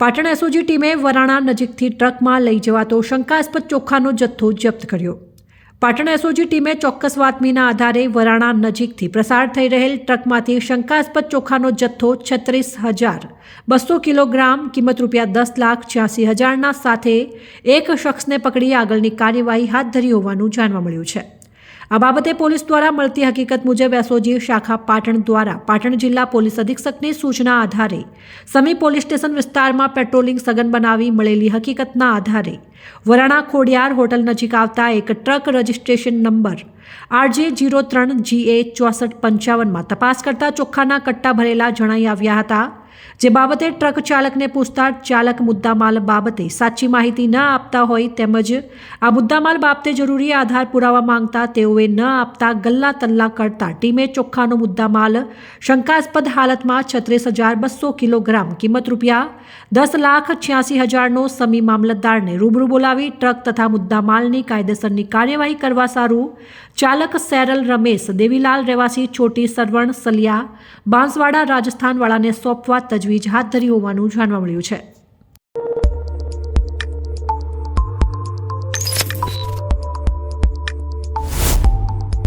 Patan SOG ટીમે વરાણા નજીકથી ટ્રકમાં લઈ જવાતો શંકાસ્પદ ચોખાનો જથ્થો જપ્ત કર્યો. પાટણ એસઓજી ટીમે ચોક્કસ બાતમીના આધારે વરાણા નજીકથી પ્રસાર થઈ રહેલ ટ્રકમાંથી શંકાસ્પદ ચોખાનો જથ્થો છત્રીસ હજાર બસો કિલોગ્રામ કિંમત રૂપિયા દસ લાખ છ્યાસી હજારના સાથે એક શખ્સને પકડી આગળની કાર્યવાહી હાથ ધરી હોવાનું જાણવા મળ્યું છે. આ બાબતે પોલીસ દ્વારા મળતી હકીકત મુજબ એસઓજી શાખા પાટણ દ્વારા પાટણ જિલ્લા પોલીસ અધિક્ષકની સૂચના આધારે સમી પોલીસ સ્ટેશન વિસ્તારમાં પેટ્રોલિંગ સઘન બનાવી મળેલી હકીકતના આધારે વરાણા ખોડિયાર હોટલ નજીક આવતા એક truck registration number RJ zero ત્રણ જીએ ચોસઠ પંચાવનમાં તપાસ કરતા ચોખ્ખાના કટ્ટા ભરેલા જણાઈ આવ્યા હતા, જે બાબતે ટ્રક ચાલકને પૂછતા ચાલક મુદ્દામાલ બાબતે સાચી માહિતી ન આપતા હોય તેમજ આ મુદ્દામાલ બાબતે જરૂરી આધાર પુરાવા માંગતા તેઓએ ન આપતા ગલ્લા તલ્લા કરતા ટીમે ચોખ્ખાનો મુદ્દામાલ શંકાસ્પદ હાલતમાં છત્રીસ હજાર બસો કિલોગ્રામ કિંમત રૂપિયા દસ લાખ છ્યાસી હજારનો સમી મામલતદારને રૂબરૂ બોલાવી ટ્રક તથા મુદ્દામાલની કાયદેસરની કાર્યવાહી કરવા સારું ચાલક સેરલ રમેશ, દેવીલાલ રહેવાસી ચોટી સરવણ સલિયા, બાંસવાડા રાજસ્થાનવાળાને સોંપવા તજવીજ હાથ ધરી હોવાનું જાણવા મળ્યું છે.